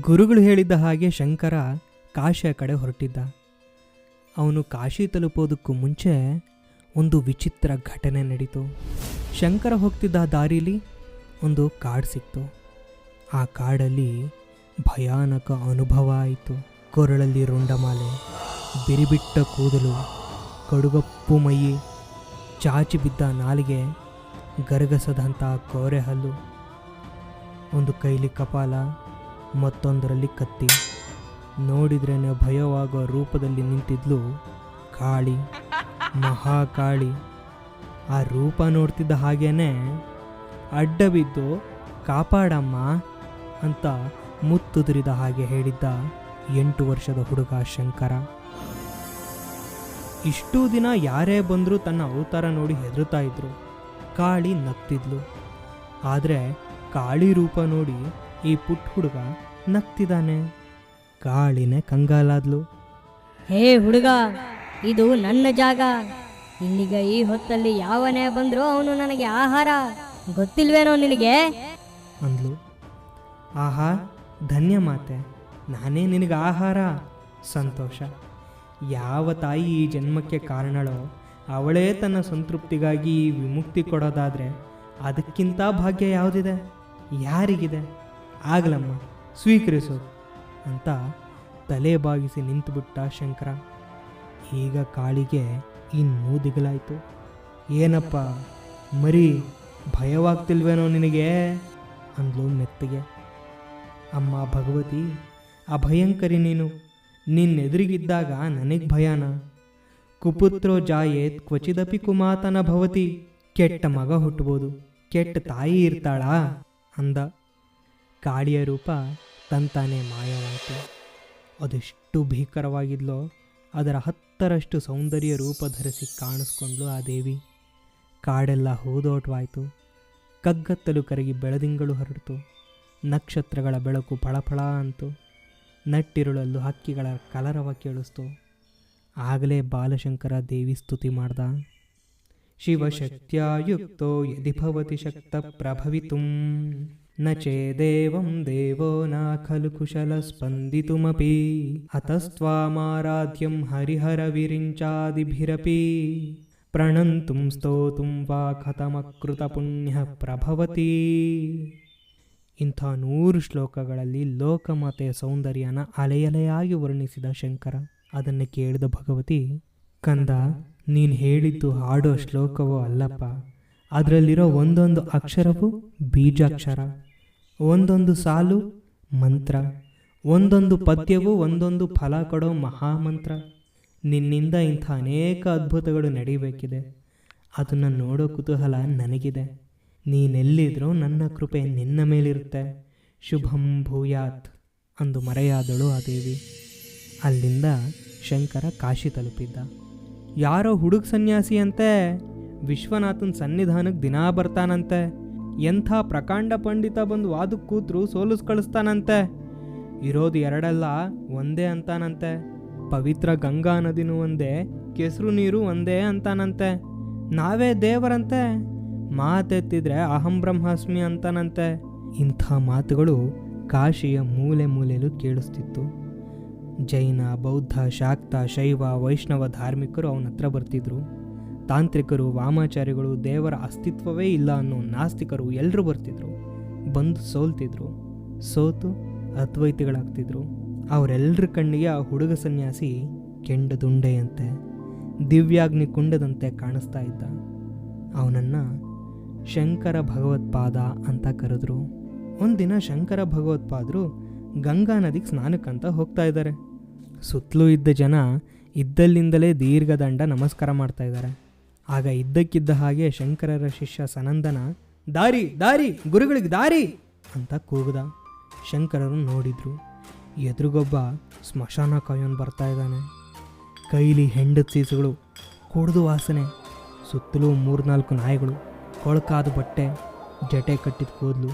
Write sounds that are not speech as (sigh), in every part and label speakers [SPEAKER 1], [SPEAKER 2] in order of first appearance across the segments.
[SPEAKER 1] ಗುರುಗಳು ಹೇಳಿದ್ದ ಹಾಗೆ ಶಂಕರ ಕಾಶಿಯ ಕಡೆ ಹೊರಟಿದ್ದ. ಅವನು ಕಾಶಿ ತಲುಪೋದಕ್ಕೂ ಮುಂಚೆ ಒಂದು ವಿಚಿತ್ರ ಘಟನೆ ನಡೀತು. ಶಂಕರ ಹೋಗ್ತಿದ್ದ ದಾರಿಲಿ ಒಂದು ಕಾಡು ಸಿಕ್ತು. ಆ ಕಾಡಲ್ಲಿ ಭಯಾನಕ ಅನುಭವ ಆಯಿತು. ಕೊರಳಲ್ಲಿ ರುಂಡಮಾಲೆ, ಬಿರಿಬಿಟ್ಟ ಕೂದಲು, ಕಡುಗಪ್ಪು ಮೈಯಿ ಚಾಚಿ ಬಿದ್ದ ನಾಲಿಗೆ ಗರಗಸದಂಥ ಕೋರೆ ಹಲ್ಲು, ಒಂದು ಕೈಲಿ ಕಪಾಲ ಮತ್ತೊಂದರಲ್ಲಿ ಕತ್ತಿ. ನೋಡಿದ್ರೇನೆ ಭಯವಾಗುವ ರೂಪದಲ್ಲಿ ನಿಂತಿದ್ಲು ಕಾಳಿ, ಮಹಾಕಾಳಿ. ಆ ರೂಪ ನೋಡ್ತಿದ್ದ ಹಾಗೇನೆ ಅಡ್ಡ ಬಿದ್ದು ಕಾಪಾಡಮ್ಮ ಅಂತ ಮುತ್ತುದುರಿದ ಹಾಗೆ ಹೇಳಿದ್ದ ಎಂಟು ವರ್ಷದ ಹುಡುಗ ಶಂಕರ. ಇಷ್ಟೂ ದಿನ ಯಾರೇ ಬಂದರೂ ತನ್ನ ಅವತಾರ ನೋಡಿ ಹೆದರುತ್ತಾ ಇದ್ರು. ಕಾಳಿ ನಗ್ತಿದ್ಲು. ಆದರೆ ಕಾಳಿ ರೂಪ ನೋಡಿ ಈ ಪುಟ್ಟ ಹುಡುಗ ನಗ್ತಿದ್ದಾನೆ. ಕಾಳಿನೇ ಕಂಗಾಲಾದ್ಲು.
[SPEAKER 2] ಹೇ ಹುಡುಗ ಇದು ನನ್ನ ಜಾಗ. ಇಲ್ಲಿಗ ಈ ಹೊತ್ತಲ್ಲಿ ಯಾವನೇ ಬಂದರೂ ಅವನು ನನಗೆ ಆಹಾರ. ಗೊತ್ತಿಲ್ವೇನೋ ನಿನಗೆ?
[SPEAKER 1] ಅಂದ್ಲು. ಆಹಾ ಧನ್ಯ ಮಾತೆ. ನಾನೇ ನಿನಗೆ ಆಹಾರ. ಸಂತೋಷ. ಯಾವ ತಾಯಿ ಈ ಜನ್ಮಕ್ಕೆ ಕಾರಣಳೋ ಅವಳೇ ತನ್ನ ಸಂತೃಪ್ತಿಗಾಗಿ ವಿಮುಕ್ತಿ ಕೊಡೋದಾದರೆ ಅದಕ್ಕಿಂತ ಭಾಗ್ಯ ಯಾವುದಿದೆ? ಯಾರಿಗಿದೆ? ಆಗಲಮ್ಮ. ಸ್ವೀಕರಿಸು ಅಂತ ತಲೆ ಬಾಗಿಸಿ ನಿಂತುಬಿಟ್ಟ ಶಂಕರ. ಈಗ ಕಾಳಿಗೆ ಇನ್ನೂ ದಿಗಲಾಯಿತು ಏನಪ್ಪ, ಮರಿ ಭಯವಾಗ್ತಿಲ್ವೇನೋ ನಿನಗೆ? ಅಂದ್ಲು ಮೆತ್ತಿಗೆ ಅಮ್ಮ ಭಗವತಿ ಆ ಭಯಂಕರಿ ನೀನು, ನಿನ್ನೆದುರಿಗಿದ್ದಾಗ ನನಗೆ ಭಯಾನ. ಕುಪುತ್ರೋ ಜಾಯೇತ್ ಕ್ವಚಿದಪಿ ಕುಮಾತನ ಭವತಿ, ಕೆಟ್ಟ ಮಗ ಹುಟ್ಟಬೋದು, ಕೆಟ್ಟ ತಾಯಿ ಇರ್ತಾಳಾ? ಅಂದ. ಕಾಳಿಯ ರೂಪ ತಂತಾನೆ ಮಾಯವಾಯಿತು. ಅದೆಷ್ಟು ಭೀಕರವಾಗಿದ್ಲೋ, ಅದರ ಹತ್ತರಷ್ಟು ಸೌಂದರ್ಯ ರೂಪ ಧರಿಸಿ ಕಾಣಿಸ್ಕೊಂಡ್ಲು ಆ ದೇವಿ. ಕಾಡೆಲ್ಲ ಹೂದೋಟವಾಯಿತು. ಕಗ್ಗತ್ತಲು ಕರಗಿ ಬೆಳದಿಂಗಳು ಹರಡಿತು. ನಕ್ಷತ್ರಗಳ ಬೆಳಕು ಫಳಫಳ ಅಂತು. ನಟ್ಟಿರುಳಲ್ಲೂ ಹಕ್ಕಿಗಳ ಕಲರವ ಕೇಳಿಸ್ತು. ಆಗಲೇ ಬಾಲಶಂಕರ ದೇವಿ ಸ್ತುತಿ ಮಾಡ್ದ. ಶಿವಶಕ್ತಿಯುಕ್ತೋ ಯದಿ ಭವತಿ ಶಕ್ತ ಪ್ರಭವಿತುಂ ದೇವೋ ನ ಖಲು ಕುಶಲ ಸ್ಪಂದಿತುಮಪಿ ಅತಸ್ತ್ವಾಮಾರಾಧ್ಯಂ ಹರಿಹರ ವಿರಿಂಚಾದಿಭಿರಪಿ. ಪ್ರಣಂತುಂ ಸ್ತೋತುಂ ವಾ ಕಥಮಕೃತ ಪುಣ್ಯ ಪ್ರಭವತಿ. ಇಂಥ ನೂರು ಶ್ಲೋಕಗಳಲ್ಲಿ ಲೋಕಮಾತೆಯ ಸೌಂದರ್ಯನ ಅಲೆಯಲೆಯಾಗಿ ವರ್ಣಿಸಿದ ಶಂಕರ ಅದನ್ನು ಕೇಳಿದ ಭಗವತಿ, ಕಂದ, ನೀನು ಹೇಳಿದ್ದು ಹಾಡೋ ಶ್ಲೋಕವೋ ಅಲ್ಲಪ್ಪ, ಅದರಲ್ಲಿರೋ ಒಂದೊಂದು ಅಕ್ಷರವೂ ಬೀಜಾಕ್ಷರ. ಒಂದೊಂದು ಸಾಲು ಮಂತ್ರ. ಒಂದೊಂದು ಪದ್ಯವು ಒಂದೊಂದು ಫಲ ಕೊಡೋ ಮಹಾಮಂತ್ರ. ನಿನ್ನಿಂದ ಇಂಥ ಅನೇಕ ಅದ್ಭುತಗಳು ನಡೀಬೇಕಿದೆ. ಅದನ್ನು ನೋಡೋ ಕುತೂಹಲ ನನಗಿದೆ. ನೀನೆಲ್ಲಿದ್ರೂ ನನ್ನ ಕೃಪೆ ನಿನ್ನ ಮೇಲಿರುತ್ತೆ. ಶುಭಂ ಭೂಯಾತ್ ಅಂದು ಮರೆಯಾದಳು ಆ ದೇವಿ. ಅಲ್ಲಿಂದ ಶಂಕರ ಕಾಶಿ ತಲುಪಿದ್ದ. ಯಾರೋ ಹುಡುಗ ಸನ್ಯಾಸಿ ಅಂತೆ ವಿಶ್ವನಾಥನ್ ಸನ್ನಿಧಾನಕ್ಕೆ ದಿನಾ ಬರ್ತಾನಂತೆ. ಎಂಥ ಪ್ರಕಾಂಡ ಪಂಡಿತ ಬಂದು ವಾದಕ್ಕೆ ಕೂತ್ರು ಸೋಲಿಸ್ ಕಳಿಸ್ತಾನಂತೆ? ಇರೋದು ಎರಡಲ್ಲ, ಒಂದೇ ಅಂತಾನಂತೆ. ಪವಿತ್ರ ಗಂಗಾ ನದಿನೂ ಒಂದೇ, ಕೆಸರು ನೀರು ಒಂದೇ ಅಂತಾನಂತೆ. ನಾವೇ ದೇವರಂತೆ? ಮಾತೆತ್ತಿದ್ರೆ ಅಹಂ ಬ್ರಹ್ಮಾಸ್ಮಿ ಅಂತಾನಂತೆ. ಇಂಥ ಮಾತುಗಳು ಕಾಶಿಯ ಮೂಲೆ ಮೂಲೆಯಲ್ಲೂ ಕೇಳಿಸ್ತಿತ್ತು. ಜೈನ, ಬೌದ್ಧ, ಶಾಕ್ತ, ಶೈವ, ವೈಷ್ಣವ ಧಾರ್ಮಿಕರು ಅವನ ಹತ್ರ ಬರ್ತಿದ್ರು. ತಾಂತ್ರಿಕರು ವಾಮಾಚಾರಿಗಳು ದೇವರ ಅಸ್ತಿತ್ವವೇ ಇಲ್ಲ ಅನ್ನೋ ನಾಸ್ತಿಕರು ಎಲ್ಲರೂ ಬರ್ತಿದ್ರು. ಬಂದು ಸೋಲ್ತಿದ್ರು. ಸೋತು ಅದ್ವೈತಿಗಳಾಗ್ತಿದ್ರು. ಅವರೆಲ್ಲರ ಕಣ್ಣಿಗೆ ಆ ಹುಡುಗ ಸನ್ಯಾಸಿ ಕೆಂಡ ದುಂಡೆಯಂತೆ ದಿವ್ಯಾಗ್ನಿ ಕುಂಡದಂತೆ ಕಾಣಿಸ್ತಾ ಇದ್ದ. ಅವನನ್ನು ಶಂಕರ ಭಗವತ್ಪಾದ ಅಂತ ಕರೆದ್ರು. ಒಂದಿನ ಶಂಕರ ಭಗವತ್ಪಾದರು ಗಂಗಾ ನದಿಗೆ ಸ್ನಾನಕ್ಕಂತ ಹೋಗ್ತಾ ಇದ್ದಾರೆ. ಸುತ್ತಲೂ ಇದ್ದ ಜನ ಇದ್ದಲ್ಲಿಂದಲೇ ದೀರ್ಘದಂಡ ನಮಸ್ಕಾರ ಮಾಡ್ತಾ ಇದ್ದಾರೆ. ಆಗ ಇದ್ದಕ್ಕಿದ್ದ ಹಾಗೆ ಶಂಕರರ ಶಿಷ್ಯ ಸನಂದನ, ದಾರಿ ದಾರಿ, ಗುರುಗಳಿಗೆ ದಾರಿ! ಅಂತ ಕೂಗ್ದ. ಶಂಕರರು ನೋಡಿದ್ರು. ಎದುರುಗೊಬ್ಬ ಸ್ಮಶಾನ ಕಾಯೋನು ಬರ್ತಾ ಇದ್ದಾನೆ. ಕೈಲಿ ಹೆಂಡದ ಸೀಸುಗಳು, ಕುಡ್ದು ವಾಸನೆ, ಸುತ್ತಲೂ ಮೂರ್ನಾಲ್ಕು ನಾಯಿಗಳು, ಕೊಳಕಾದ ಬಟ್ಟೆ, ಜಟೆ ಕಟ್ಟಿದ ಕೂದಲು.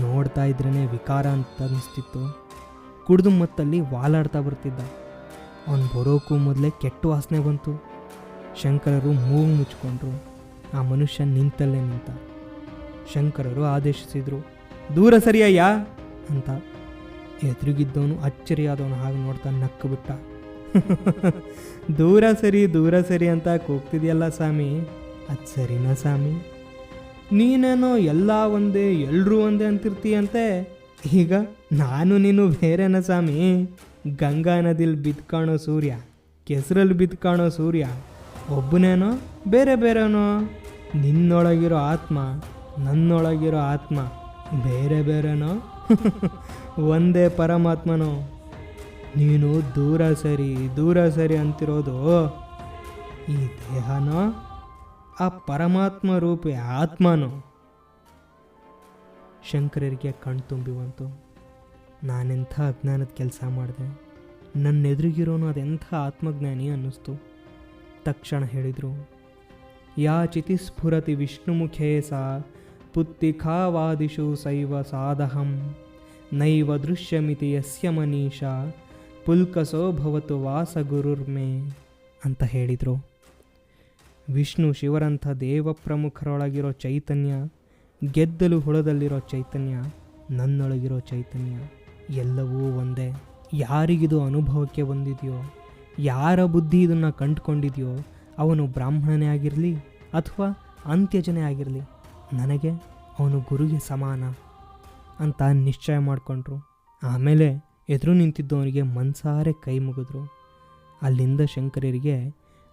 [SPEAKER 1] ನೋಡ್ತಾ ಇದ್ರೇ ವಿಕಾರ ಅಂತ ಅನಿಸ್ತಿತ್ತು. ಕುಡ್ದು ಮತ್ತಲ್ಲಿ ವಾಲಾಡ್ತಾ ಬರ್ತಿದ್ದ. ಅವನು ಬರೋಕ್ಕೂ ಮೊದಲೇ ಕೆಟ್ಟ ವಾಸನೆ ಬಂತು. ಶಂಕರರು ಮೂಗು ಮುಚ್ಚಿಕೊಂಡ್ರು. ಆ ಮನುಷ್ಯ ನಿಂತಲ್ಲೇ ನಿಂತ. ಶಂಕರರು ಆದೇಶಿಸಿದರು, ದೂರ ಸರಿಯಯ್ಯ ಅಂತ. ಎದುರುಗಿದ್ದವನು ಅಚ್ಚರಿಯಾದವನು ಹಾಗೆ ನೋಡ್ತಾ ನಕ್ಕು ಬಿಟ್ಟ (laughs) ದೂರ ಸರಿ ದೂರ ಸರಿ ಅಂತ ಕೂಗ್ತಿದೆಯಲ್ಲ ಸ್ವಾಮಿ? ಅದು ಸರಿನಾ ಸ್ವಾಮಿ? ನೀನೇನೋ ಎಲ್ಲ ಒಂದೇ ಎಲ್ಲರೂ ಒಂದೇ ಅಂತಿರ್ತೀಯಂತೆ. ಈಗ ನಾನು ನೀನು ಬೇರೆನ ಸ್ವಾಮಿ? ಗಂಗಾ ನದಿಲಿ ಬಿದ್ದು ಕಾಣೋ ಸೂರ್ಯ ಕೆಸರಲ್ಲಿ ಬಿದ್ದು ಕಾಣೋ ಸೂರ್ಯ ಒಬ್ಬನೇನೋ, ಬೇರೆ ಬೇರೆನೋ. ನಿನ್ನೊಳಗಿರೋ ಆತ್ಮ, ನನ್ನೊಳಗಿರೋ ಆತ್ಮ, ಬೇರೆ ಬೇರೆನೋ. (laughs) ಒಂದೇ ಪರಮಾತ್ಮನೋ. ನೀನು ದೂರ ಸರಿ ದೂರ ಸರಿ ಅಂತಿರೋದು ಈ ದೇಹನೋ, ಆ ಪರಮಾತ್ಮ ರೂಪಿ ಆತ್ಮನೋ. ಶಂಕರರಿಗೆ ಕಣ್ ತುಂಬಿ ಬಂತು. ನಾನೆಂಥ ಅಜ್ಞಾನದ ಕೆಲಸ ಮಾಡಿದೆ. ನನ್ನ ಎದುರಿಗಿರೋನು ಅದೆಂಥ ಆತ್ಮಜ್ಞಾನಿ ಅನ್ನಿಸ್ತು. ತಕ್ಷಣ ಹೇಳಿದರು, ಯಾ ಚಿತಿ ಸ್ಫುರತಿ ವಿಷ್ಣುಮುಖೇ ಸಾ ಪುತ್ತಿಖಾವಾದಿಷು ಸೈವ ಸಾಧಹಂ ನೈವ ದೃಶ್ಯಮಿತಿ ಯಸ್ಯ ಮನೀಷಾ, ಪುಲ್ಕಸೋ ಭವತು ವಾಸಗುರುರ್ಮೆ ಅಂತ ಹೇಳಿದರು. ವಿಷ್ಣು ಶಿವರಂಥ ದೇವ ಪ್ರಮುಖರೊಳಗಿರೋ ಚೈತನ್ಯ, ಗೆದ್ದಲು ಹುಳದಲ್ಲಿರೋ ಚೈತನ್ಯ, ನನ್ನೊಳಗಿರೋ ಚೈತನ್ಯ ಎಲ್ಲವೂ ಒಂದೇ. ಯಾರಿಗಿದು ಅನುಭವಕ್ಕೆ ಬಂದಿದೆಯೋ ಯಾರ ಬುದ್ಧಿ ಇದನ್ನು ಕಂಡುಕೊಂಡಿದೆಯೋ ಅವನು ಬ್ರಾಹ್ಮಣನೇ ಆಗಿರಲಿ ಅಥವಾ ಅಂತ್ಯಜನೇ ಆಗಿರಲಿ, ನನಗೆ ಅವನು ಗುರುಗೆ ಸಮಾನ ಅಂತ ನಿಶ್ಚಯ ಮಾಡಿಕೊಂಡ್ರು. ಆಮೇಲೆ ಎದುರು ನಿಂತಿದ್ದವನಿಗೆ ಮನ್ಸಾರೆ ಕೈ ಮುಗಿದ್ರು. ಅಲ್ಲಿಂದ ಶಂಕರರಿಗೆ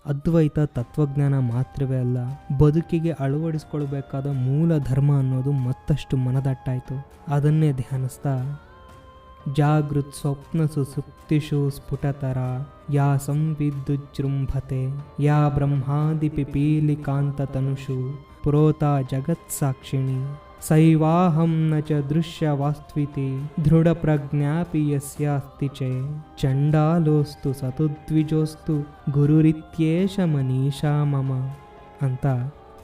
[SPEAKER 1] ಅದ್ವೈತ ತತ್ವಜ್ಞಾನ ಮಾತ್ರವೇ ಅಲ್ಲ, ಬದುಕಿಗೆ ಅಳವಡಿಸ್ಕೊಳ್ಬೇಕಾದ ಮೂಲ ಧರ್ಮ ಅನ್ನೋದು ಮತ್ತಷ್ಟು ಮನದಟ್ಟಾಯಿತು. ಅದನ್ನೇ ಧ್ಯಾನಿಸ್ತಾ ಜಾಗೃತ್ ಸ್ವಪ್ನ ಸುಸುಪ್ತಿಷು ಸ್ಫುಟತರ ಯಾ ಸಂವಿದ್ಯುಜೃಂಭತೆ ಯಾ ಬ್ರಹ್ಮಾದಿ ಪಿಪೀಲಿಕಾಂತ ತನುಷು ಪುರೋತ ಜಗತ್ಸಾಕ್ಷಿಣಿ ಸೈವಾಹಂ ನ ಚ ದೃಶ್ಯ ವಾಸ್ತ್ವಿತಿ ದೃಢ ಪ್ರಜ್ಞಾಪಿ ಯಸ್ಯಾಸ್ತಿ ಚೇ ಚಂಡಾಲೋಸ್ತು ಸತುದ್ವಿಜೋಸ್ತು ಗುರುರಿತ್ಯೇಷ ಮನೀಷಾ ಮಮ ಅಂತ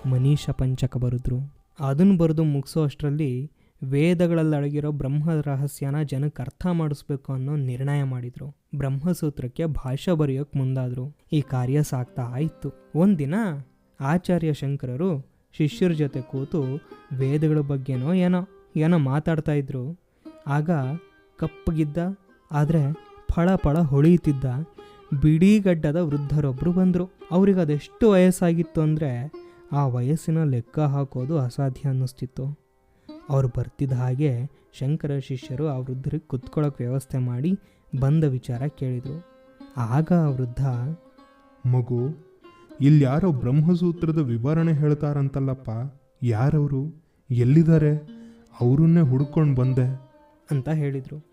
[SPEAKER 1] ಮನೀಷ ಪಂಚಕ ಬರೆದ್ರು ಅದನ್ನು ಬರೆದು ಮುಗಿಸೋ ಅಷ್ಟರಲ್ಲಿ ವೇದಗಳಲ್ಲಿ ಅಡಗಿರೋ ಬ್ರಹ್ಮ ರಹಸ್ಯನ ಜನಕ್ಕೆ ಅರ್ಥ ಮಾಡಿಸ್ಬೇಕು ಅನ್ನೋ ನಿರ್ಣಯ ಮಾಡಿದ್ರು. ಬ್ರಹ್ಮಸೂತ್ರಕ್ಕೆ ಭಾಷೆ ಬರೆಯೋಕೆ ಮುಂದಾದರು. ಈ ಕಾರ್ಯ ಸಾಗ್ತಾ ಆಯಿತು ಒಂದಿನ ಆಚಾರ್ಯ ಶಂಕರರು ಶಿಷ್ಯರ ಜೊತೆ ಕೂತು ವೇದಗಳ ಬಗ್ಗೆನೋ ಏನೋ ಏನೋ ಮಾತಾಡ್ತಾ ಇದ್ರು. ಆಗ ಕಪ್ಪಗಿದ್ದ ಆದರೆ ಫಳ ಫಳ ಹೊಳೆಯುತ್ತಿದ್ದ ಬಿಡಿಗಡ್ಡದ ವೃದ್ಧರೊಬ್ಬರು ಬಂದರು. ಅವ್ರಿಗೆ ಅದೆಷ್ಟು ವಯಸ್ಸಾಗಿತ್ತು ಅಂದರೆ ಆ ವಯಸ್ಸಿನ ಲೆಕ್ಕ ಹಾಕೋದು ಅಸಾಧ್ಯ ಅನ್ನಿಸ್ತಿತ್ತು. ಅವ್ರು ಬರ್ತಿದ್ದ ಹಾಗೆ ಶಂಕರ ಶಿಷ್ಯರು ಆ ವೃದ್ಧರಿಗೆ ಕುತ್ಕೊಳ್ಳೋಕೆ ವ್ಯವಸ್ಥೆ ಮಾಡಿ ಬಂದ ವಿಚಾರ ಕೇಳಿದರು. ಆಗ ಆ ವೃದ್ಧ
[SPEAKER 3] ಮಗು ಇಲ್ಲಿ ಯಾರೋ ಬ್ರಹ್ಮಸೂತ್ರದ ವಿವರಣೆ ಹೇಳ್ತಾರಂತಲ್ಲಪ್ಪ ಯಾರವರು ಎಲ್ಲಿದ್ದಾರೆ ಅವರನ್ನೇ ಹುಡ್ಕೊಂಡು ಬಂದೆ
[SPEAKER 1] ಅಂತ ಹೇಳಿದರು.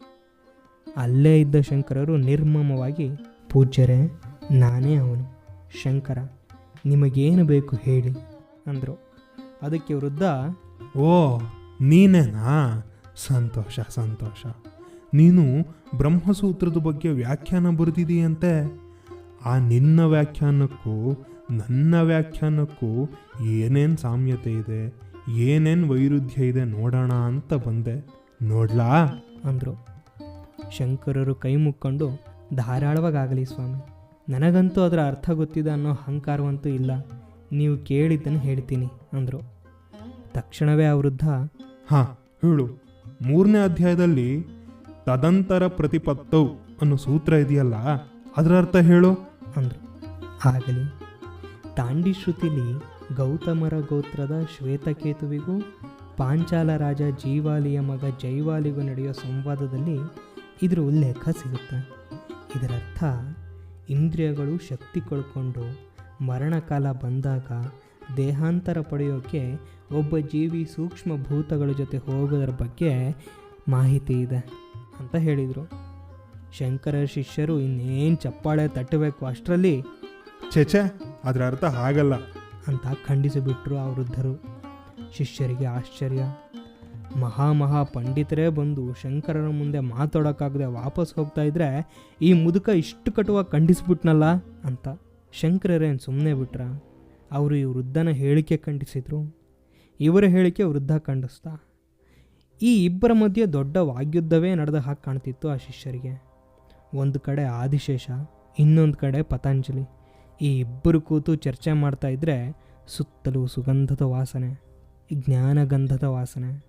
[SPEAKER 1] ಅಲ್ಲೇ ಇದ್ದ ಶಂಕರರು ನಿರ್ಮಮವಾಗಿ ಪೂಜ್ಯರೇ ನಾನೇ ಅವನು ಶಂಕರ ನಿಮಗೇನು ಬೇಕು ಹೇಳಿ ಅಂದರು. ಅದಕ್ಕೆ ವೃದ್ಧ
[SPEAKER 3] ಓ ನೀನೇನಾ? ಸಂತೋಷ ಸಂತೋಷ. ನೀನು ಬ್ರಹ್ಮಸೂತ್ರದ ಬಗ್ಗೆ ವ್ಯಾಖ್ಯಾನ ಬರೆದಿದೆಯಂತೆ? ಆ ನಿನ್ನ ವ್ಯಾಖ್ಯಾನಕ್ಕೂ ನನ್ನ ವ್ಯಾಖ್ಯಾನಕ್ಕೂ ಏನೇನು ಸಾಮ್ಯತೆ ಇದೆ? ಏನೇನು ವೈರುಧ್ಯ ಇದೆ ನೋಡೋಣ ಅಂತ ಬಂದೆ. ನೋಡ್ಲಾ?
[SPEAKER 1] ಅಂದರು. ಶಂಕರರು ಕೈ ಮುಕ್ಕೊಂಡು ಧಾರಾಳವಾಗಲಿ ಸ್ವಾಮಿ. ನನಗಂತೂ ಅದರ ಅರ್ಥ ಗೊತ್ತಿದೆ ಅನ್ನೋ ಅಹಂಕಾರವಂತೂ ಇಲ್ಲ. ನೀವು ಕೇಳಿದ್ದನ್ನು ಹೇಳ್ತೀನಿ, ಅಂದರು. ತಕ್ಷಣವೇ ಆ ವೃದ್ಧ
[SPEAKER 3] ಹಾ, ಹೇಳು. ಮೂರನೇ ಅಧ್ಯಾಯದಲ್ಲಿ ತದಂತರ ಪ್ರತಿಪತ್ತವು ಅನ್ನೋ ಸೂತ್ರ ಇದೆಯಲ್ಲ, ಅದರ ಅರ್ಥ ಹೇಳು.
[SPEAKER 1] ಅಂದರು. ಆಗಲಿ ತಾಂಡಿ ಶ್ರುತಿಲಿ ಗೌತಮರ ಗೋತ್ರದ ಶ್ವೇತಕೇತುವಿಗೂ ಪಾಂಚಾಲ ರಾಜ ಜೀವಾಲಿಯ ಮಗ ಜೈವಾಲಿಗೂ ನಡೆಯುವ ಸಂವಾದದಲ್ಲಿ ಇದರ ಉಲ್ಲೇಖ ಸಿಗುತ್ತೆ. ಇದರರ್ಥ, ಇಂದ್ರಿಯಗಳು ಶಕ್ತಿ ಕಳ್ಕೊಂಡು ಮರಣಕಾಲ ಬಂದಾಗ ದೇಹಾಂತರ ಪಡೆಯೋಕ್ಕೆ ಒಬ್ಬ ಜೀವಿ ಸೂಕ್ಷ್ಮ ಭೂತಗಳ ಜೊತೆ ಹೋಗೋದ್ರ ಬಗ್ಗೆ ಮಾಹಿತಿ ಇದೆ ಅಂತ ಹೇಳಿದರು. ಶಂಕರ ಶಿಷ್ಯರು ಇನ್ನೇನು ಚಪ್ಪಾಳೆ ತಟ್ಟಬೇಕು ಅಷ್ಟರಲ್ಲಿ?
[SPEAKER 3] ಛೆಛೆ ಅದರ ಅರ್ಥ ಹಾಗಲ್ಲ.
[SPEAKER 1] ಅಂತ ಖಂಡಿಸಿಬಿಟ್ರು ಆ ವೃದ್ಧರು. ಶಿಷ್ಯರಿಗೆ ಆಶ್ಚರ್ಯ. ಮಹಾ ಮಹಾ ಪಂಡಿತರೇ ಬಂದು ಶಂಕರರ ಮುಂದೆ ಮಾತಾಡೋಕ್ಕಾಗದೆ ವಾಪಸ್ ಹೋಗ್ತಾ ಇದ್ರೆ ಈ ಮುದುಕ ಇಷ್ಟು ಕಟುವಾಗಿ ಖಂಡಿಸ್ಬಿಟ್ನಲ್ಲ ಅಂತ ಶಂಕರರೇನು ಸುಮ್ಮನೆ ಬಿಟ್ರ? ಅವರು ಈ ವೃದ್ಧನ ಹೇಳಿಕೆ ಖಂಡಿಸಿದ್ರು. ಇವರ ಹೇಳಿಕೆ ವೃದ್ಧ ಖಂಡಿಸ್ತ ಈ ಇಬ್ಬರ ಮಧ್ಯೆ ದೊಡ್ಡ ವಾಗ್ಯುದ್ಧವೇ ನಡೆದ ಹಾಗೆ ಕಾಣ್ತಿತ್ತು ಆ ಶಿಷ್ಯರಿಗೆ. ಒಂದು ಕಡೆ ಆದಿಶೇಷ, ಇನ್ನೊಂದು ಕಡೆ ಪತಂಜಲಿ. ಈ ಇಬ್ಬರು ಕೂತು ಚರ್ಚೆ ಮಾಡ್ತಾ ಇದ್ದರೆ ಸುತ್ತಲೂ ಸುಗಂಧದ ವಾಸನೆ, ಜ್ಞಾನಗಂಧದ ವಾಸನೆ.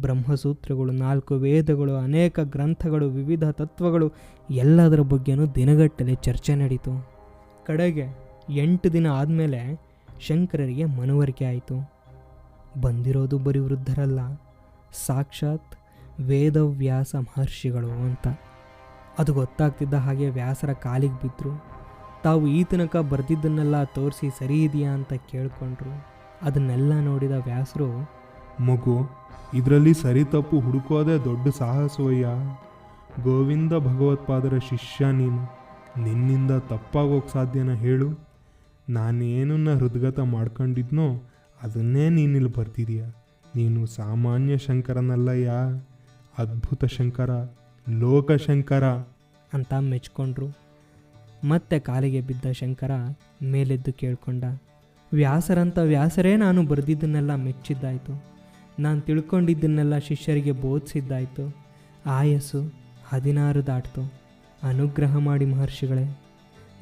[SPEAKER 1] ಬ್ರಹ್ಮಸೂತ್ರಗಳು, ನಾಲ್ಕು ವೇದಗಳು, ಅನೇಕ ಗ್ರಂಥಗಳು, ವಿವಿಧ ತತ್ವಗಳು, ಎಲ್ಲದರ ಬಗ್ಗೆನೂ ದಿನಗಟ್ಟಲೆ ಚರ್ಚೆ ನಡೀತು. ಕಡೆಗೆ ಎಂಟು ದಿನ ಆದಮೇಲೆ ಶಂಕರರಿಗೆ ಮನವರಿಕೆ ಆಯಿತು. ಬಂದಿರೋದು ಬರೀ ವೃದ್ಧರಲ್ಲ, ಸಾಕ್ಷಾತ್ ವೇದವ್ಯಾಸ ಮಹರ್ಷಿಗಳು ಅಂತ. ಅದು ಗೊತ್ತಾಗ್ತಿದ್ದ ಹಾಗೆ ವ್ಯಾಸರ ಕಾಲಿಗೆ ಬಿದ್ದರು ತಾವು ಈ ತನಕ ಬರೆದಿದ್ದನ್ನೆಲ್ಲ ತೋರಿಸಿ ಸರಿ ಇದೆಯಾ ಅಂತ ಕೇಳಿಕೊಂಡ್ರು. ಅದನ್ನೆಲ್ಲ ನೋಡಿದ ವ್ಯಾಸರು,
[SPEAKER 3] ಮಗು, ಇದರಲ್ಲಿ ಸರಿ ತಪ್ಪು ಹುಡುಕೋದೇ ದೊಡ್ಡ ಸಾಹಸವಯ್ಯ. ಗೋವಿಂದ ಭಗವತ್ಪಾದರ ಶಿಷ್ಯ ನೀನು. ನಿನ್ನಿಂದ ತಪ್ಪಾಗೋಕೆ ಸಾಧ್ಯನ ಹೇಳು. ನಾನೇನನ್ನ ಹೃದ್ಗತ ಮಾಡ್ಕೊಂಡಿದ್ನೋ ಅದನ್ನೇ ನೀನಿಲ್ಲಿ ಬರ್ತಿದೀಯ ನೀನು ಸಾಮಾನ್ಯ ಶಂಕರನಲ್ಲಯ್ಯ ಅದ್ಭುತ ಶಂಕರ ಲೋಕಶಂಕರ
[SPEAKER 1] ಅಂತ ಮೆಚ್ಕೊಂಡ್ರು. ಮತ್ತೆ ಕಾಲಿಗೆ ಬಿದ್ದ ಶಂಕರ ಮೇಲೆದ್ದು ಕೇಳ್ಕೊಂಡ, ವ್ಯಾಸರಂತ ವ್ಯಾಸರೇ, ನಾನು ಬರೆದಿದ್ದನ್ನೆಲ್ಲ ಮೆಚ್ಚಿದ್ದಾಯಿತು. ನಾನು ತಿಳ್ಕೊಂಡಿದ್ದನ್ನೆಲ್ಲ ಶಿಷ್ಯರಿಗೆ ಬೋಧಿಸಿದ್ದಾಯಿತು. ಆಯಸ್ಸು ಹದಿನಾರು ದಾಟ್ತು. ಅನುಗ್ರಹ ಮಾಡಿ ಮಹರ್ಷಿಗಳೇ,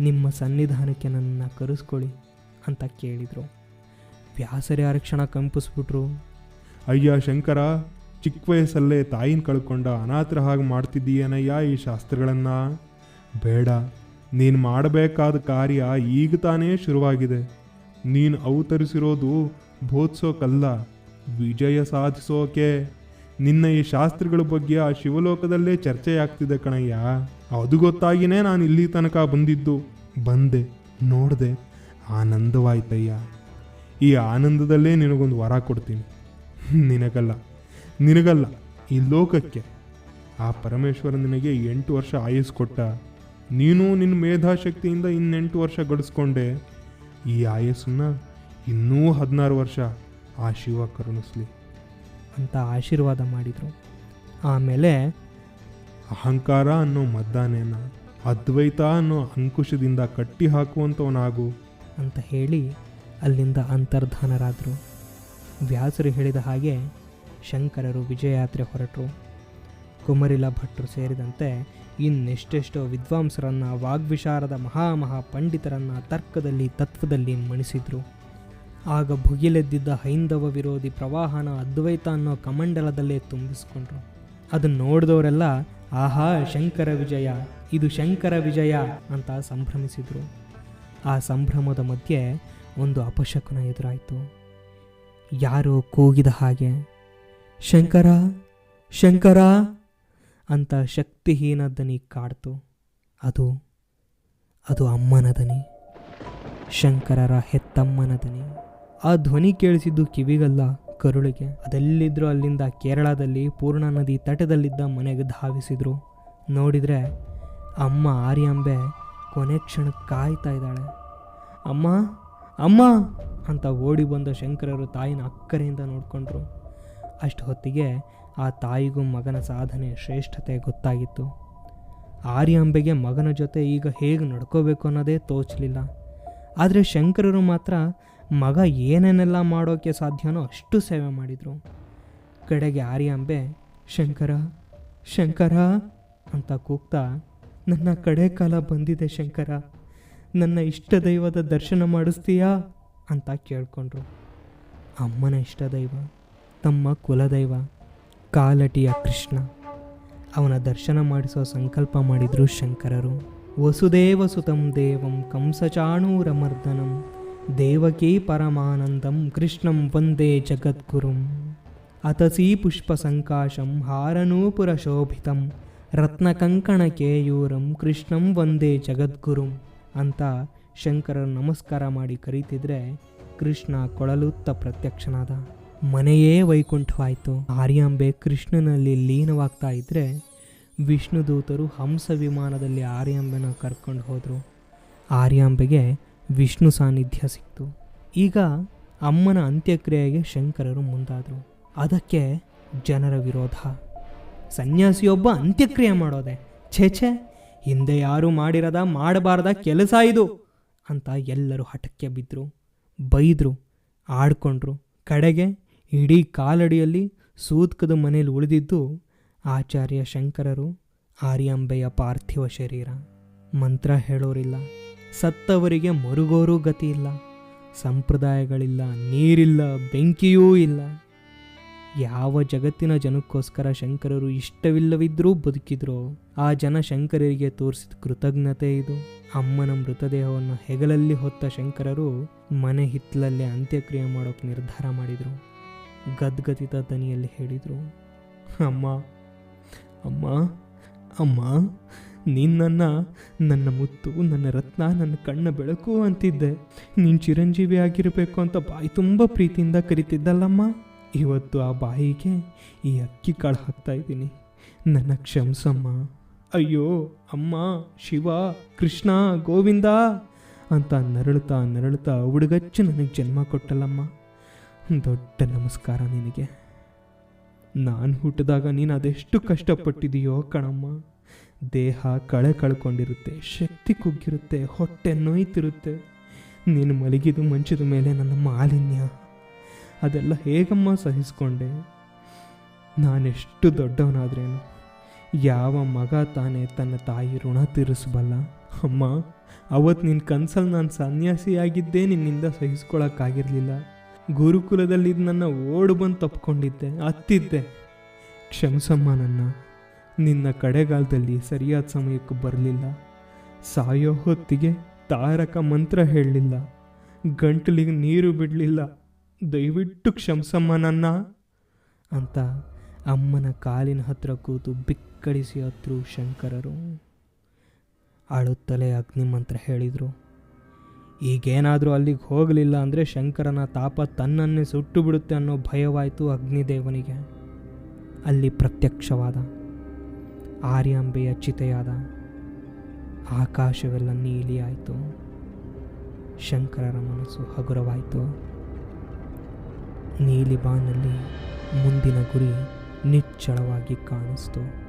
[SPEAKER 1] ನಿಮ್ಮ ಸನ್ನಿಧಾನಕ್ಕೆ ನನ್ನನ್ನು ಕರೆಸ್ಕೊಳ್ಳಿ ಅಂತ ಕೇಳಿದರು. ವ್ಯಾಸರೇ ಆರಕ್ಷಣ ಕಂಪಿಸ್ಬಿಟ್ರು?
[SPEAKER 3] ಅಯ್ಯ ಶಂಕರ, ಚಿಕ್ಕ ವಯಸ್ಸಲ್ಲೇ ತಾಯಿನ ಕಳ್ಕೊಂಡ ಅನಾಥರ ಹಾಗೆ ಮಾಡ್ತಿದ್ದೀಯನಯ್ಯ ಈ ಶಾಸ್ತ್ರಗಳನ್ನು? ಬೇಡ, ನೀನು ಮಾಡಬೇಕಾದ ಕಾರ್ಯ ಈಗ ತಾನೇ ಶುರುವಾಗಿದೆ. ನೀನು ಅವತರಿಸಿರೋದು ಬೋಧಿಸೋಕಲ್ಲ ವಿಜಯ ಸಾಧಿಸೋಕೆ. ನಿನ್ನ ಈ ಶಾಸ್ತ್ರಗಳ ಬಗ್ಗೆ ಆ ಶಿವಲೋಕದಲ್ಲೇ ಚರ್ಚೆಯಾಗ್ತಿದೆ ಕಣಯ್ಯ. ಅದು ಗೊತ್ತಾಗಿನೇ ನಾನು ಇಲ್ಲಿ ತನಕ ಬಂದಿದ್ದು. ಬಂದೆ, ನೋಡಿದೆ, ಆನಂದವಾಯ್ತಯ್ಯ. ಈ ಆನಂದದಲ್ಲೇ ನಿನಗೊಂದು ವರ ಕೊಡ್ತೀನಿ. ನಿನಗಲ್ಲ ನಿನಗಲ್ಲ ಈ ಲೋಕಕ್ಕೆ. ಆ ಪರಮೇಶ್ವರ ನಿನಗೆ ಎಂಟು ವರ್ಷ ಆಯುಸ್ ಕೊಟ್ಟ. ನೀನು ನಿನ್ನ ಮೇಧಾಶಕ್ತಿಯಿಂದ ಇನ್ನೆಂಟು ವರ್ಷ ಗಡಿಸ್ಕೊಂಡೆ. ಈ ಆಯಸ್ಸನ್ನ ಇನ್ನೂ ಹದಿನಾರು ವರ್ಷ ಆ ಶಿವ ಕರುಣಿಸ್ಲಿ.
[SPEAKER 1] ಅಂತ ಆಶೀರ್ವಾದ ಮಾಡಿದರು. ಆಮೇಲೆ
[SPEAKER 3] ಅಹಂಕಾರ ಅನ್ನೋ ಮದ್ದಾನೇನ ಅದ್ವೈತ ಅನ್ನೋ ಅಂಕುಶದಿಂದ ಕಟ್ಟಿ ಹಾಕುವಂಥವನಾಗು
[SPEAKER 1] ಅಂತ ಹೇಳಿ ಅಲ್ಲಿಂದ ಅಂತರ್ಧಾನರಾದರು. ವ್ಯಾಸರು ಹೇಳಿದ ಹಾಗೆ ಶಂಕರರು ವಿಜಯಯಾತ್ರೆ ಹೊರಟರು. ಕುಮರಿಲ ಭಟ್ರು ಸೇರಿದಂತೆ ಇನ್ನೆಷ್ಟೆಷ್ಟೋ ವಿದ್ವಾಂಸರನ್ನು ವಾಗ್ವಿಶಾರದ ಮಹಾಮಹಾ ಪಂಡಿತರನ್ನು ತರ್ಕದಲ್ಲಿ, ತತ್ವದಲ್ಲಿ ಮಣಿಸಿದರು. ಆಗ ಭುಗಿಲೆದ್ದಿದ್ದ ಹೈಂದವ ವಿರೋಧಿ ಪ್ರವಾಹನ ಅದ್ವೈತ ಅನ್ನೋ ಕಮಂಡಲದಲ್ಲೇ ತುಂಬಿಸ್ಕೊಂಡ್ರು. ಅದನ್ನು ನೋಡಿದವರೆಲ್ಲ ಆಹಾ, ಶಂಕರ ವಿಜಯ, ಇದು ಶಂಕರ ವಿಜಯ ಅಂತ ಸಂಭ್ರಮಿಸಿದರು. ಆ ಸಂಭ್ರಮದ ಮಧ್ಯೆ ಒಂದು ಅಪಶಕುನ ಎದುರಾಯಿತು. ಯಾರೋ ಕೂಗಿದ ಹಾಗೆ, ಶಂಕರ ಶಂಕರ ಅಂತ ಶಕ್ತಿಹೀನ ದನಿ ಕಾಡ್ತು. ಅದು ಅದು ಅಮ್ಮನ ದನಿ, ಶಂಕರರ ಹೆತ್ತಮ್ಮನ ದನಿ. ಆ ಧ್ವನಿ ಕೇಳಿಸಿದ್ದು ಕಿವಿಗಲ್ಲ ಕರುಳಿಗೆ. ಅದೆಲ್ಲಿದ್ರು ಅಲ್ಲಿಂದ ಕೇರಳದಲ್ಲಿ ಪೂರ್ಣ ನದಿ ತಟದಲ್ಲಿದ್ದ ಮನೆಗೆ ಧಾವಿಸಿದ್ರು. ನೋಡಿದರೆ ಅಮ್ಮ ಆರ್ಯಾಂಬೆ ಕೊನೆ ಕ್ಷಣಕ್ಕೆ ಕಾಯ್ತಾ ಇದ್ದಾಳೆ. ಅಮ್ಮ ಅಮ್ಮ ಅಂತ ಓಡಿ ಬಂದ ಶಂಕರರು ತಾಯಿನ ಅಕ್ಕರೆಯಿಂದ ನೋಡಿಕೊಂಡ್ರು. ಅಷ್ಟು ಹೊತ್ತಿಗೆ ಆ ತಾಯಿಗೂ ಮಗನ ಸಾಧನೆ ಶ್ರೇಷ್ಠತೆ ಗೊತ್ತಾಗಿತ್ತು. ಆರ್ಯಾಂಬೆಗೆ ಮಗನ ಜೊತೆ ಈಗ ಹೇಗೆ ನಡ್ಕೋಬೇಕು ಅನ್ನೋದೇ ತೋಚಲಿಲ್ಲ. ಆದರೆ ಶಂಕರರು ಮಾತ್ರ ಮಗ ಏನೇನೆಲ್ಲ ಮಾಡೋಕ್ಕೆ ಸಾಧ್ಯನೋ ಅಷ್ಟು ಸೇವೆ ಮಾಡಿದರು. ಕಡೆಗೆ ಆರ್ಯಾಂಬೆ ಶಂಕರ ಶಂಕರ, ಅಂತ ಕೂಗ್ತಾ, ನನ್ನ ಕಡೆ ಕಾಲ ಬಂದಿದೆ ಶಂಕರ. ನನ್ನ ಇಷ್ಟ ದೈವದ ದರ್ಶನ ಮಾಡಿಸ್ತೀಯಾ? ಅಂತ ಕೇಳ್ಕೊಂಡ್ರು. ಅಮ್ಮನ ಇಷ್ಟ ದೈವ, ತಮ್ಮ ಕುಲದೈವ, ಕಾಲಟಿಯ ಕೃಷ್ಣ. ಅವನ ದರ್ಶನ ಮಾಡಿಸೋ ಸಂಕಲ್ಪ ಮಾಡಿದರು ಶಂಕರರು. ವಸುದೇವ ಸುತಂ ದೇವಂ ಕಂಸಚಾಣೂರಮರ್ದನಂ ದೇವಕೀ ಪರಮಾನಂದಂ, ಕೃಷ್ಣಂ ವಂದೇ ಜಗದ್ಗುರುಂ. ಅತಸೀ ಪುಷ್ಪಸಂಕಾಶಂ ಹಾರನೂಪುರ ಶೋಭಿತಂ ರತ್ನಕಂಕಣಕೇಯೂರಂ, ಕೃಷ್ಣಂ ವಂದೇ ಜಗದ್ಗುರುಂ. ಅಂತ ಶಂಕರ ನಮಸ್ಕಾರ ಮಾಡಿ ಕರೀತಿದ್ರೆ ಕೃಷ್ಣ ಕೊಳಲುತ್ತ ಪ್ರತ್ಯಕ್ಷನಾದ. ಮನೆಯೇ ವೈಕುಂಠವಾಯಿತು. ಆರ್ಯಾಂಬೆ ಕೃಷ್ಣನಲ್ಲಿ ಲೀನವಾಗ್ತಾ ಇದ್ರೆ ವಿಷ್ಣುದೂತರು ಹಂಸ ವಿಮಾನದಲ್ಲಿ ಆರ್ಯಾಂಬೆನ ಕರ್ಕೊಂಡು ಹೋದರು. ಆರ್ಯಾಂಬೆಗೆ ವಿಷ್ಣು ಸಾನ್ನಿಧ್ಯ ಸಿಕ್ತು. ಈಗ ಅಮ್ಮನ ಅಂತ್ಯಕ್ರಿಯೆಗೆ ಶಂಕರರು ಮುಂದಾದರು. ಅದಕ್ಕೆ ಜನರ ವಿರೋಧ. ಸನ್ಯಾಸಿಯೊಬ್ಬ ಅಂತ್ಯಕ್ರಿಯೆ ಮಾಡೋದೆ. ಛೇ ಛೇ ಹಿಂದೆ ಯಾರು ಮಾಡಿರದ ಮಾಡಬಾರ್ದ ಕೆಲಸ ಇದು ಅಂತ ಎಲ್ಲರೂ ಹಠಕ್ಕೆ ಬಿದ್ದರು ಬೈದರು, ಆಡ್ಕೊಂಡ್ರು. ಕಡೆಗೆ ಇಡೀ ಕಾಲಡಿಯಲ್ಲಿ ಸೂತ್ಕದ ಮನೇಲಿ ಉಳಿದಿದ್ದು ಆಚಾರ್ಯ ಶಂಕರರು, ಆರ್ಯಾಂಬೆಯ ಪಾರ್ಥಿವ ಶರೀರ. ಮಂತ್ರ ಹೇಳೋರಿಲ್ಲ. ಸತ್ತವರಿಗೆ ಮರುಗೋರೂ ಗತಿ ಇಲ್ಲ. ಸಂಪ್ರದಾಯಗಳಿಲ್ಲ, ನೀರಿಲ್ಲ, ಬೆಂಕಿಯೂ ಇಲ್ಲ. ಯಾವ ಜಗತ್ತಿನ ಜನಕ್ಕೋಸ್ಕರ ಶಂಕರರು ಇಷ್ಟವಿಲ್ಲವಿದ್ರೂ ಬದುಕಿದ್ರು, ಆ ಜನ ಶಂಕರರಿಗೆ ತೋರಿಸಿದ ಕೃತಜ್ಞತೆ ಇದು. ಅಮ್ಮನ ಮೃತದೇಹವನ್ನು ಹೆಗಲಲ್ಲಿ ಹೊತ್ತ ಶಂಕರರು ಮನೆ ಹಿತ್ತಲಲ್ಲೇ ಅಂತ್ಯಕ್ರಿಯೆ ಮಾಡೋಕೆ ನಿರ್ಧಾರ ಮಾಡಿದರು. ಗದ್ಗದಿತ ದನಿಯಲ್ಲಿ ಹೇಳಿದರು, ಅಮ್ಮ ಅಮ್ಮ ಅಮ್ಮ ನಿನ್ನನ್ನು ನನ್ನ ನನ್ನ ಮುತ್ತು, ನನ್ನ ರತ್ನ, ನನ್ನ ಕಣ್ಣ ಬೆಳಕು ಅಂತಿದ್ದೆ. ನೀನು ಚಿರಂಜೀವಿ ಆಗಿರಬೇಕು ಅಂತ ಬಾಯಿ ತುಂಬ ಪ್ರೀತಿಯಿಂದ ಕರಿತಿದ್ದಲ್ಲಮ್ಮ. ಇವತ್ತು ಆ ಬಾಯಿಗೆ ಈ ಅಕ್ಕಿ ಕಾಳು ಹಾಕ್ತಾ ಇದ್ದೀನಿ. ನನ್ನ ಕ್ಷಮಸಮ್ಮ. ಅಯ್ಯೋ, ಅಮ್ಮ, ಶಿವ, ಕೃಷ್ಣ, ಗೋವಿಂದ ಅಂತ ನರಳುತ್ತಾ ನರಳುತ್ತಾ ಹುಡುಗಚ್ಚು ನನಗೆ ಜನ್ಮ ಕೊಟ್ಟಲ್ಲಮ್ಮ. ದೊಡ್ಡ ನಮಸ್ಕಾರ ನಿನಗೆ. ನಾನು ಹುಟ್ಟಿದಾಗ ನೀನು ಅದೆಷ್ಟು ಕಷ್ಟಪಟ್ಟಿದೆಯೋ ಕಣಮ್ಮ. ದೇಹ ಕಳೆ ಕಳ್ಕೊಂಡಿರುತ್ತೆ, ಶಕ್ತಿ ಕುಗ್ಗಿರುತ್ತೆ, ಹೊಟ್ಟೆ ನೋಯ್ತಿರುತ್ತೆ. ನೀನು ಮಲಗಿದು ಮಂಚದ ಮೇಲೆ ನನ್ನ ಮಾಲಿನ್ಯ. ಅದೆಲ್ಲ ಹೇಗಮ್ಮ ಸಹಿಸ್ಕೊಂಡೆ? ನಾನೆಷ್ಟು ದೊಡ್ಡವನಾದ್ರೇನು? ಯಾವ ಮಗ ತಾನೇ ತನ್ನ ತಾಯಿ ಋಣ ತೀರಿಸಬಲ್ಲ? ಅಮ್ಮ ಅವತ್ತು ನಿನ್ನ ಕನ್ಸಲ್ಲಿ ನಾನು ಸನ್ಯಾಸಿಯಾಗಿದ್ದೇ ನಿನ್ನಿಂದ ಸಹಿಸ್ಕೊಳಕ್ಕಾಗಿರಲಿಲ್ಲ. ಗುರುಕುಲದಲ್ಲಿದ್ದು ನನ್ನ ಓಡು ಬಂದು ತಪ್ಕೊಂಡಿದ್ದೆ, ಅತ್ತಿದ್ದೆ. ಕ್ಷಮಿಸಮ್ಮ ನನ್ನ, ನಿನ್ನ ಕಡೆಗಾಲದಲ್ಲಿ ಸರಿಯಾದ ಸಮಯಕ್ಕೆ ಬರಲಿಲ್ಲ. ಸಾಯೋ ಹೊತ್ತಿಗೆ ತಾರಕ ಮಂತ್ರ ಹೇಳಲಿಲ್ಲ. ಗಂಟಲಿಗೆ ನೀರು ಬಿಡಲಿಲ್ಲ. ದಯವಿಟ್ಟು ಕ್ಷಮಿಸಮ್ಮ ನನ್ನ ಅಂತ ಅಮ್ಮನ ಕಾಲಿನ ಹತ್ರ ಕೂತು ಬಿಕ್ಕಡಿಸಿ ಹತ್ರು ಶಂಕರರು. ಅಳುತ್ತಲೇ ಅಗ್ನಿ ಮಂತ್ರ ಹೇಳಿದರು, ಈಗೇನಾದರೂ ಅಲ್ಲಿಗೆ ಹೋಗಲಿಲ್ಲ ಅಂದರೆ ಶಂಕರನ ತಾಪ ತನ್ನನ್ನೇ ಸುಟ್ಟು ಬಿಡುತ್ತೆ ಅನ್ನೋ ಭಯವಾಯಿತು ಅಗ್ನಿದೇವನಿಗೆ. ಅಲ್ಲಿ ಪ್ರತ್ಯಕ್ಷವಾದ ಆರ್ಯಾಂಬೆಯ ಚಿತೆಯಾದ ಆಕಾಶವೆಲ್ಲ ನೀಲಿಯಾಯಿತು. ಶಂಕರರ ಮನಸ್ಸು ಹಗುರವಾಯಿತು. ನೀಲಿ ಬಾನಲ್ಲಿ ಮುಂದಿನ ಗುರಿ ನಿಚ್ಚಳವಾಗಿ ಕಾಣಿಸ್ತು.